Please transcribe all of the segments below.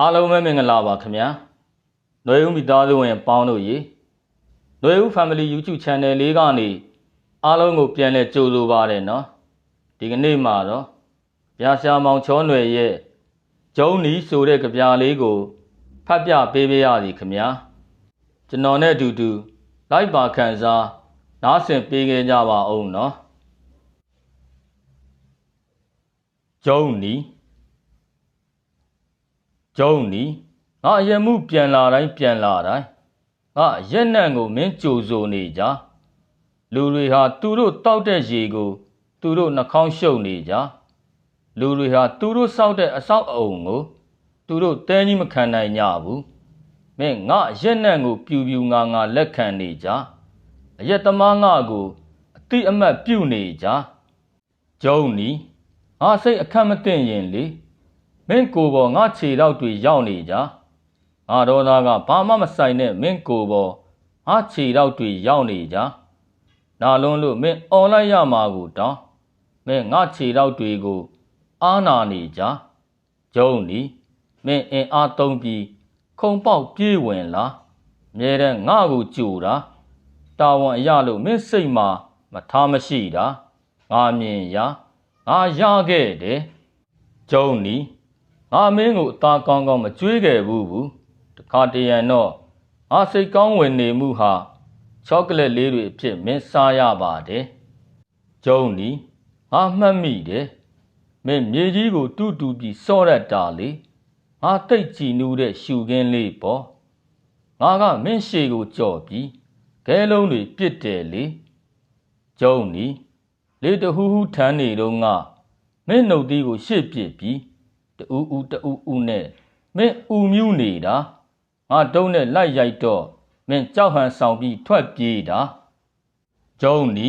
အားလုံးပဲမင်္ဂလာပါခင်ဗျာ။နှွေဦးမိသားစုဝင်ပေါင်းတို့ရေနှွေဦး Family YouTube Channel လေးကနေအားလုံးကိုပြန်လည်ကြိုဆိုပါရနော်။ဒီကနေ့မှာတော့ဗျာရှာမောင်ချောနှွေရဲ့ဂျုံနီဆိုတဲ့ကြပြားလေးကိုဖတ်ပြပေးပါရစီခင်ဗျာ။ကျွန်တော်နဲ့အတူတူလိုက်ပါခံစားနားဆင်ပေးခဲ့ကြပါအောင်နော်။ဂျုံနီ ကျုံနီငါအယမှုပြန်လာတိုင်းပြန်လာတိုင်းငါရက်နံ့ကိုမင်းကြိုဆိုနေကြလူတွေဟာသူတို့တောက်တဲ့ရေကို သူတို့နှာခေါင်းရှုပ်နေကြလူတွေဟာသူတို့စောက်တဲ့အဆောက်အအုံကို သူတို့တဲကြီးမခံနိုင်ကြဘူးမင်းငါရက်နံ့ကိုပြူပြူငါငါလက်ခံနေကြအရက်သမားငါကိုအတိအမှတ်ပြုနေကြကျုံနီငါစိတ်အခက်မသိရင်လေ မင်းကိုယ်ပေါ်ငါခြေတော့တွေရောက်နေကြငါတော်သားကဘာမှမဆိုင်နဲ့မင်းကိုယ်ပေါ်ငါခြေတော့တွေရောက်နေကြနာလုံးလို့မင်းអော်လိုက်ရမှာကိုတောင်းမင်းငါခြေတော့တွေကိုအာနာနေကြဂျုံနီမင်းအင်အားသုံးပြီးခုံပေါက်ပြေးဝင်လာမြဲတဲ့ငါကိုကြူတာတာဝန်အရလို့မင်းစိတ်မှာမထားမရှိတာငါမြင်ရငါရခဲ့တယ်ဂျုံနီ ငါမင်းကိုအသားကောင်းကောင်းမကြွေးခဲ့ဘူးဘူးတခါတရံတော့ငါစိတ်ကောင်းဝင်နေမှုဟာချောကလက်လေးတွေအဖြစ်မင်းစားရပါတယ်ကျုံနီငါမှတ်မိတယ်မင်းမြေကြီးကိုတူတူပြီးစော့ရတာလေငါတိတ်ကြည်နူးတဲ့ရှူခင်းလေးပေါ့ငါကမင်းရှေကိုကြော်ပြီးခဲလုံးတွေပြစ်တယ်လေကျုံနီလေတဟူးဟူးထမ်းနေတော့ငါမင်းနှုတ်သီးကိုရှေ့ပစ်ပြီး တူးဦးတူးဦးနဲ့မင်းဥမြူးနေတာငါတုံးနဲ့လိုက်ရိုက်တော့မင်းကြောက်ဟန်ဆောင်ပြီးထွက်ပြေးတာကျုံနီ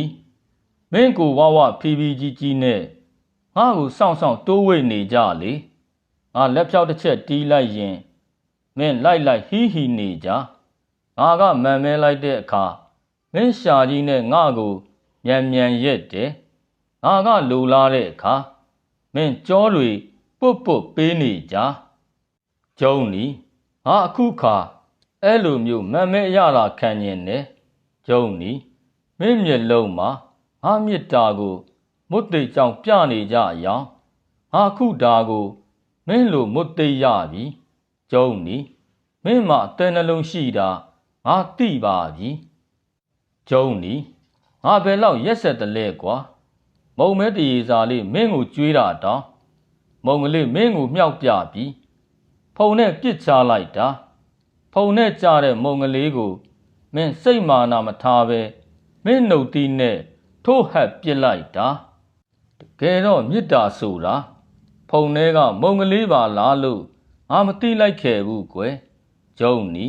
မင်းကိုဝဝဖီဖီကြီးကြီးနဲ့ငါ့ကိုစောင့်စောင့်တိုးဝိတ်နေကြလေငါလက်ဖြောက်တစ်ချက်တီးလိုက်ရင်မင်းလိုက်လိုက်ဟီးဟီနေကြငါကမန်မဲလိုက်တဲ့အခါမင်းရှာကြီးနဲ့ငါ့ကိုမြန်မြန်ရက်တယ်ငါကလူလာတဲ့အခါမင်းကြောတွေ ပုတ်ပုတ်ပေးနေကြကျုံနီငါအခုခါအဲ့လိုမျိုးမန်မဲရလာခံရင်နဲ့ကျုံနီမင်းမျက်လုံးမှာငါမြစ်တာကိုမွတ်သိကြောင်ပြနေကြရောင်ငါခုတာကို မင်းလိုမွတ်သိရပြီကျုံနီမင်းမှာအတဲနှလုံးရှိတာငါသိပါပြီကျုံနီငါဘယ်လောက်ရက်ဆက်တလဲကွာမုံမဲတရေစာလေးမင်းကိုကြွေးတာတောင်း မုံကလေးမင်းကိုမြောက်ပြပြီးဖုံနဲ့ပြစ်ချလိုက်တာဖုံနဲ့ကြတဲ့မုံကလေးကိုမင်းစိတ်မာနာမထားပဲမင်းနှုတ်သီးနဲ့ထိုးဟပ်ပြစ်လိုက်တာတကယ်တော့မေတ္တာဆိုတာဖုံထဲကမုံကလေးပါလားလို့ငါမသိလိုက်ခဲ့ဘူးကွယ်ဂျုံနီ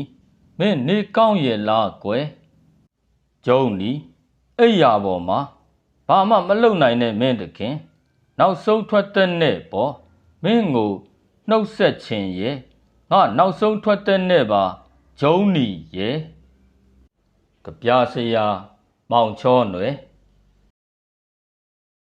မင်းနေကောင်းရဲ့လားကွယ်ဂျုံနီအိယာပေါ်မှာဘာမှမလုပ်နိုင်တဲ့မင်းတခင် နောက်ဆုံးထွက်တဲ့နဲ့ပေါ့ မင်းကိုနှုတ်ဆက်ခြင်းရဲ့ငါနောက်ဆုံးထွက်တဲ့နဲ့ပါဂျုံနီရဲ့ကြပြဆရာမောင်ချောနွယ်